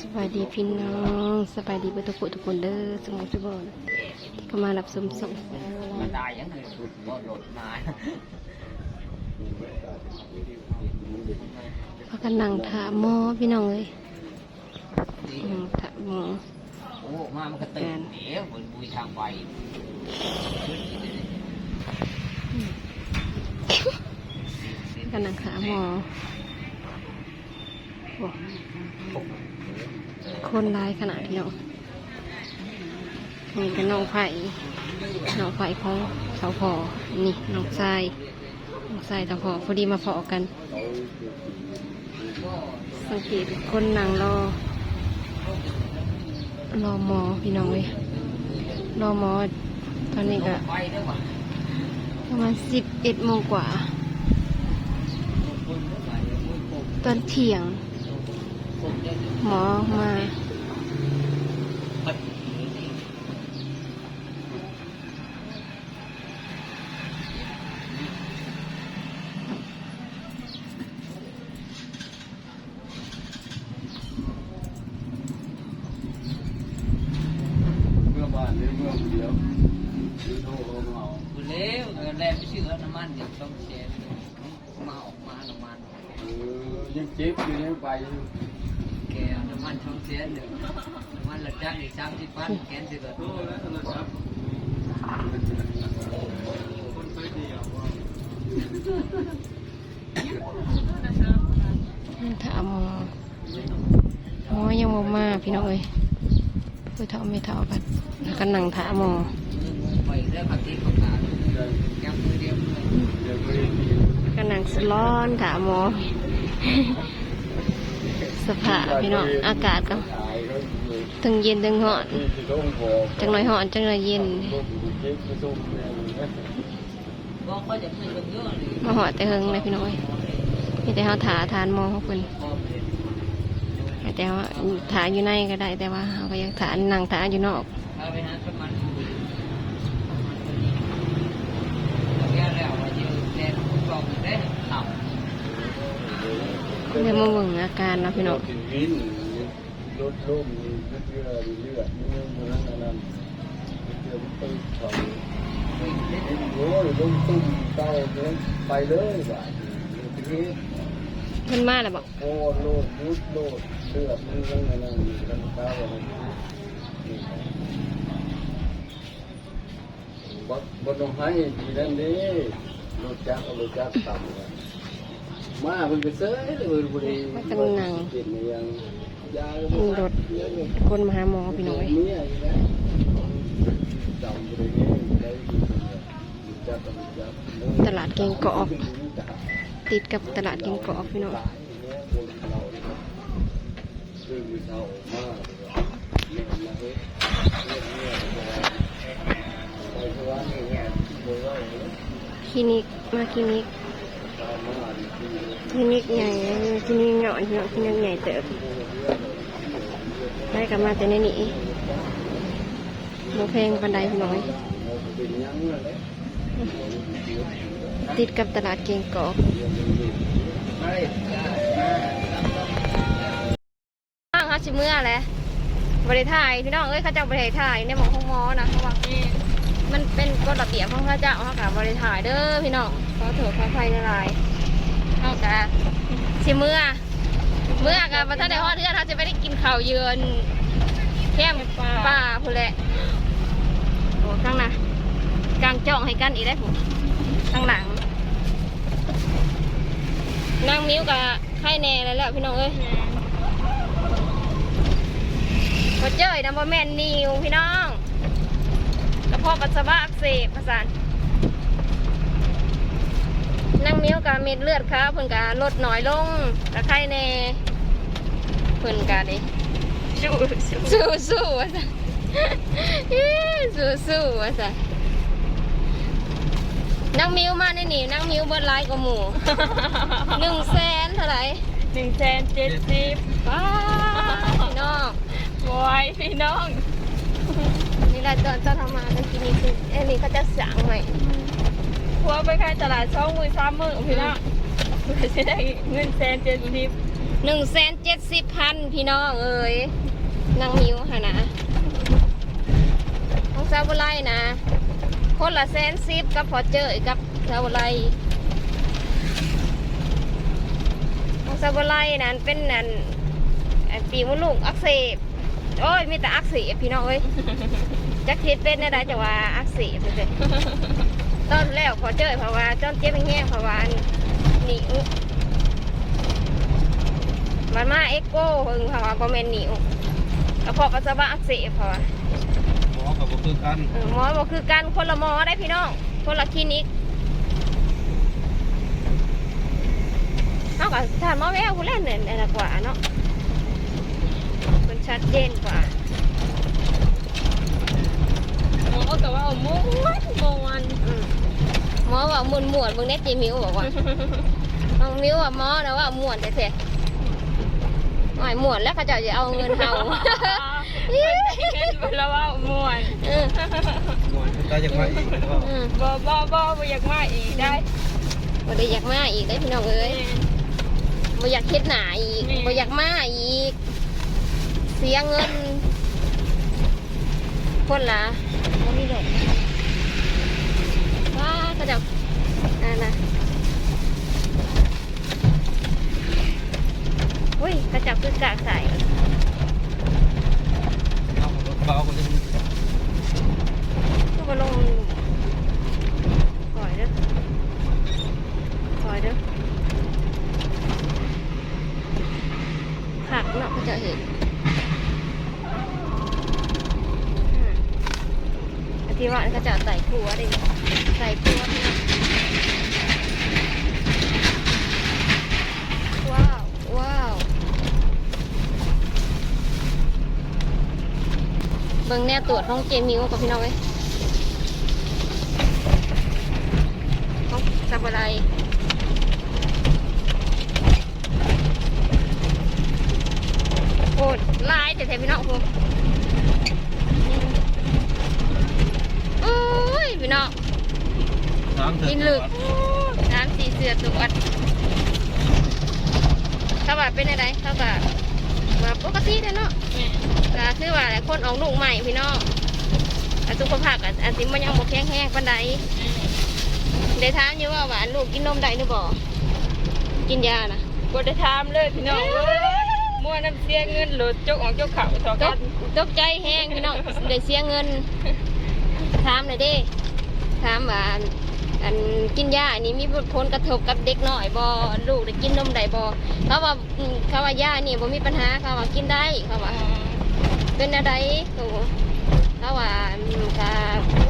สบายดีพี่น้องสบายดีเพื่อนทุกคนทุกคนเด้อสมองสุบอนก็มารับสมส่งมันได้ยังไงสุดก็โดดมาพากันนั่งถามหมอพี่น้องเลยนั่งถามหมอโอ้มามันก็ตื่นเดี๋ยวเหมือนบุยทางไปกันนั่งถามหมอโอ้ คนร้ายขนาดพี่น้องนี่กันน้องไผ่น้องไผ่ของสาวพอนี่น้องทรายน้องทรายสาวพอพอดีมาพอกัน สังเกตคนนั่งรอ รอหมอพี่น้องเลยรอหมอ ตอนนี้ก็ไปเด้อว่ะประมาณสิบเอ็ดโมงกว่า ตอนเที่ยง หมอมา เมื่อบ้านนี้เมื่อเดียวคือโทรเขาเอา คุณเลี้ยวเงินแรงไม่เชื่อน้ำมันเดี๋ยวต้องเชนมาออกมาน้ำมัน เออยังเจ็บอยู่ยังไปอยู่ แกน้ำมันช่องเชนเดี๋ยวน้ำมันหลักจากอีกสามสิบพันแกนสิบแบบคนเคยดียวว่าถามหมอหมอยังบ่มาพี่น้องเอ้ยเพื่อเท่าไม่เท่ากันแล้วก็นั่งถามหมอการเดี๋ยวยังมือเดียวเลยเดี๋ยวเคยดีก็นั่งสลอนถามหมอ ภาพพี่น้องอากาศก็ทั้งเย็นทั้งร้อนจังหน่อยร้อนจังหน่อยเย็นลูกเจ็บก็ต้องแม่บอกว่าจะขึ้นเยอะเลยมาหอดแต่เฮงเลยพี่น้อยมีแต่เขาถาทานมองเขาเพิ่นแต่ว่าถาอยู่ในก็ได้ แต่ว่าเขาก็ยังถานั่งถาอยู่นอก ถ้าไปหาสมันแก้แล้วว่าจะเล่นกองได้หลับ เดี๋ยวมาเบิ่งอาการเนาะพี่น้องกินวินรถล่มมีเลือดเลือดนี่มันนั่นนั่นเลือดมันไปเขาโอ้ยลงตุ้มเต้าเลยไปเลยบ่ายนี้มันมาแล้วบอกโอ้โลดยุดโลดเลือดมันยังนั่นนั่นกันเต้าเลยบดบดลงให้ทีนั้นดิรถจักรรถจักรต่ำกัน มาเป็นไปเซ้ยเลยบุรีเจ็บยังยามีรถคนมาหาหมอพี่น้อยเมียอยู่แล้วจำบุรีนี่ได้ดีจักรจักรตลาดเกงกอก ติดกับตลาดเกงกอกพี่น้องคลินิกมาคลินิก คลินิกใหญ่คลินิกเหงาพี่น้องคลินิกใหญ่เติบได้กลับมาแต่ในนี้โมเพลงบันไดน้อย ติดกับตลาดเกงกอกน้องเขาชิเมื่อแหละบริถ่ายพี่น้องเอ้ยเขาจะบริถ่ายในหมองของหมอนะเขาบอก มันเป็นกฎระเบียบของเขาเจ้าเขากับบริถ่ายเด้อพี่น้องขอโทษขออภัยในลายเขากะชิเมื่อเมื่อกับมาถ้าได้ฮอดเทือนเขาจะไม่ได้กินข้าวเยือนแค่มป่าพูนแหละโอ้ข้างหน้ากลางจ้องให้กันอีกได้ผมข้างหลังนั่งมิ้วกับไข่แน่แล้วแหละพี่น้องเอ้ยพอเจอนะบ่แม่นนิวพี่น้องกระ เพาะปัสสาวะอักเสบประสานนั่งมิ้วกับเม็ดเลือดครับเพิ่นกะลดหน่อยลงกับไข่แน่เพิ่นกะดิสู้สู้สู้ว่าซะสู้สู้ว่าซะนั่งมิ้วมาในนี่นั่งมิ้วเบิดไลายกว่าหมู่หนึ่งแสนเท่าไหร่หนึ่งแสนเจ็ดสิบป้าพี่น้องบอยพี่น้อง นี่แหละตอนเจ้าทำมาตะกี้นี่คือเอ้ยนี่เขาจะสั่งใหม่พัวไปขายตลาดช่องมือซ้ำมือพี่น้องเพื่อจะได้เงินแสนเจ็ดสิบหนึ่งแสนเจ็ดสิบพันพี่น้องเอ้ยนางมิวหะนะของซาบุไรนะ คนละแสนสิบกับพอเจอกับซาบุไรของซาบุไรนั้นเป็นนั่นอันปีมดลูกอักเสบโอ้ยมีแต่อักเสบพี่น้องเอ้ย จักคิดเป็นได้ได้จะว่าอักเสบเลยต้นแล้วพอเจอเพราะว่าต้นเจ็บแห้งๆเพราะว่าหนิวมันมาเอ็กโก้เพิ่งเพราะว่าบอมเมนหนิวกระเพาะปัสสาวะอักเสบเพราะว่าหมอกับบ่คือกันเออหมอบอกคือกันคนละหมอได้พี่น้องคนละคลินิกเอากับถ้าหมอแววคุณเล่นเนี่ยน่ะกว่าเนาะมันชัดเจนกว่า หมอก็ว่าม้วนม้วน อืมหมอ ว่ามุนมวนบิ่งเน็ตเจมิวบอกว่าน้องมิวว่ามอนะว่าหมวนแต่เสร็จหอยมวนแล้วเขาจะจะเอาเงินเฮาเพิ่นได้เงินไปแล้วว่าม้วนเออหมอยังมาอีกบ่บ่บ่บ่อยากมาอีกได้บ่ได้อยากมาอีกได้พี่น้องเอ้ยบ่อยากเฮ็ดหนาอีกบ่อยากมาอีก เสียเงินคนละบ่มีดอกว้าเขาจะ นะนะอุ้ยกระจับคือกากใสเอารถเบาก็จะ ก็มาลงปล่อยเด้อปล่อยเด้อขักเนาะเขาจะเห็นอืม อันที่ว่าเขาจะใส่ครัวดิใส่ครัวเนี่ยว้าวว้าวเบิ่งแนวตรวจของเจมิวกับพี่น้องเอ้ยของสับอะไรโอ้ลายแต่แถมพี่น้องคุณโอ้ยพี่น้อง น้ำเถิกินลึกน้ำสีเสือตรวจเขาว่าเป็นอะไรเขาว่าว่าปกติเด้อเนาะก็คือว่าหลายคนออกลูกใหม่พี่น้องแต่สุขภาพก็อันสิมันยังบ่แข็งแรงปานใดได้ถามอยู่ว่าว่าลูกกินนมได้หรือบ่กินยานะบ่ได้ถามเลยพี่น้องเอ้ยม้วนน้ำเสียเงินโหลดจกออกจกเข่าต่อตกักนตกใจแห้งพี่น้องได้เสียเงินถามหน่อยเด้ถามว่า อันกินยาอันนี้มีผลกระทบกับเด็กน้อยบ่ลูกได้กินนมได้บ่เขาว่าอืมเขาว่ายานี่บ่มีปัญหาเขาว่ากินได้เขาว่า เป็นอะไรโอ้ถ้าว่าอืมก็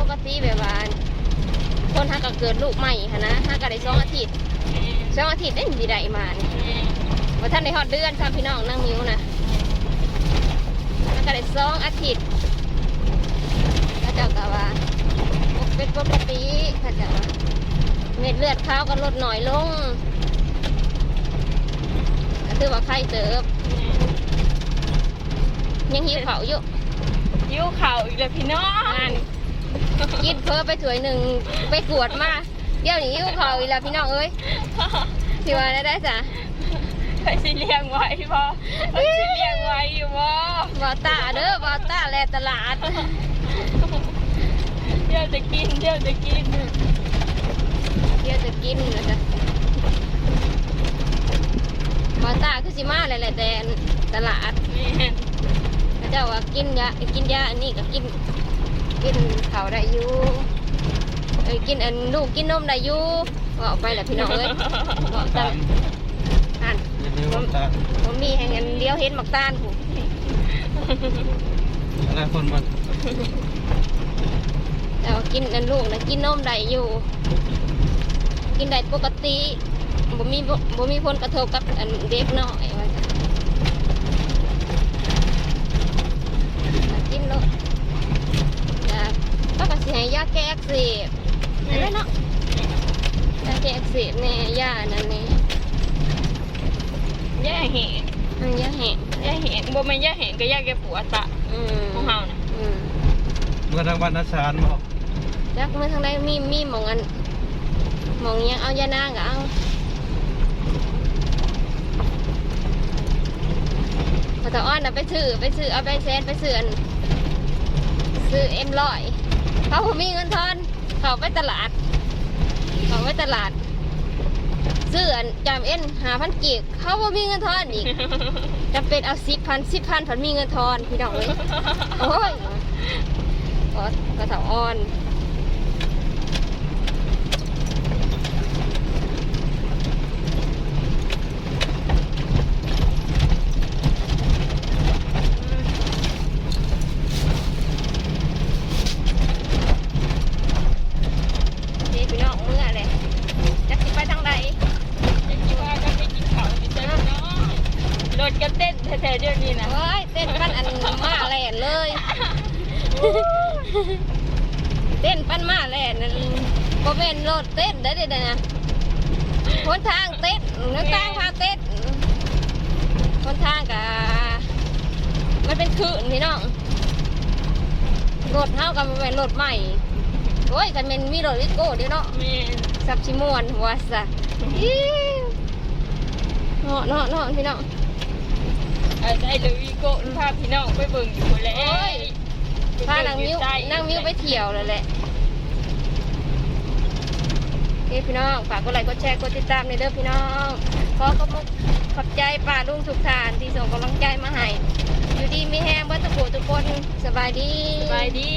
ปกติแบบว่าคนถ้าก็เกิดลูกใหม่ค่ะนะถ้าก็ได้สองอาทิตย์สองอาทิตย์ได้มีได้มานี่ว่าท่านได้ฮอดเดือนครับพี่น้องนั่งนิ้วนะถ้าก็ได้สองอาทิตย์พระเจ้าก็ว่าเป็นปกติพระเจ้าว่าเม็ดเลือดขาวก็ลดหน่อยลงก็คือว่าไข้เติบ ยังหิวเขาวอยู่ยิ้วเข่าอีกแล้วพี่น้องนั่นกินเพิ่มไปถ้วยหนึ่งไปกวดมาเดี๋ยวนี้หิวเขาวอีกแล้วพี่น้องเอ้ยที่ว่าได้ได้จ้ะไปสิเลี้ยงไว้บ่ไปสิเลี้ยงไว้อยู่บ่บอตาเด้อบอตาแลตลาด เดี๋ยวจะกินเดี๋ยวจะกินเดี๋ยวจะกินนะจ๊ะบอตาคือสิมาแหละแหละแต่ตลาดพระเจ้าว่ากินยากินยาอันนี้ก็กิน กินเขาได้อยู่เอ้กินอันลูกกินนมได้อยู่บอกไปแหละพี่น้องเอ้ยบอกตาอันอย่าลืมตาผมมีแห่งอันเดียวเห็นหมักตาลผูอะไรคนมัน แต่ว่ากินอันลูกนะกินนมได้อยู่ กินได้ปกติบ่มีบ่บ่มีผลกระทบกับอันเด็กน้อยว่าจ้ะอะกินลูกยาก็กสิให้ยาแก้อักเสบเห็นไหมเนาะยาแก้อักเสบแน่ยานั่นนี่ย่าแหงอันยาแห้งย่าแหงบ่แม่นย่าแหงก็ย่าแกปวดปะอืมของเฮาน่ะอืม เมื่อทางบ้านนัชานบอกจักเมื่อทางใดมีมีหมองอันหมองยังเอายานางก็เอาพอตาอ้อนน่ะไปซื้อไปซื้อเอาไปเซนไปซื้ออันซื้อเอ็มร้อยเขาบ่มีเงินทอนเขาไปตลาดเขาไปตลาด ซื้ออันจามเอ็นหาพันกีบเขาบ่มีเงินทอนอีก จำเป็นเอาสิบพันสิบพันผันมีเงินทอนพี่น้องเลยโอ้ย ก็กระสาวอ้อนพี่น้องเมื่อเลยจะสิไปทางใด จะคิดว่าก็ไปกินข้าวที่เจ้าเนาะรถก็เต้นแท้ๆเดี๋ยวนี้นะ เฮ้ยเต้นปั้นอันมาแหลนเลย เต้นปั้นมา แหลนนั่นก็เป็นรถเต้นได้เด้อนะคนทางเต้นนักทางพาเต้นคนทางกะมันเป็นคืนพี่น้องรถเท่ากับมันเป็นรถใหม่โอ้ยกันเป็นมีรถวิโก้เดียวเนาะแม่นสับชิมวนหัวสะอิ๊วเนาะเนาะเนาะพี่น้องเอาใจเลยวีโก้พาพี่น้องไปเบิ่งอยู่แหล้วโอ้ยพานางมิ้วนั่งมิ้วไปเที่ยวแล้วแหละโอ เคพี่น้อง ฝากกดไลค์กดแชร์กดติดตามในเด้อพี่น้องขอขอบคุณขอบใจป้าลุงทุกท่านที่ส่งกำลังใจมาให้อยู่ดีมีแห้งว่าตะโกทุกคนสบายดี สบายดี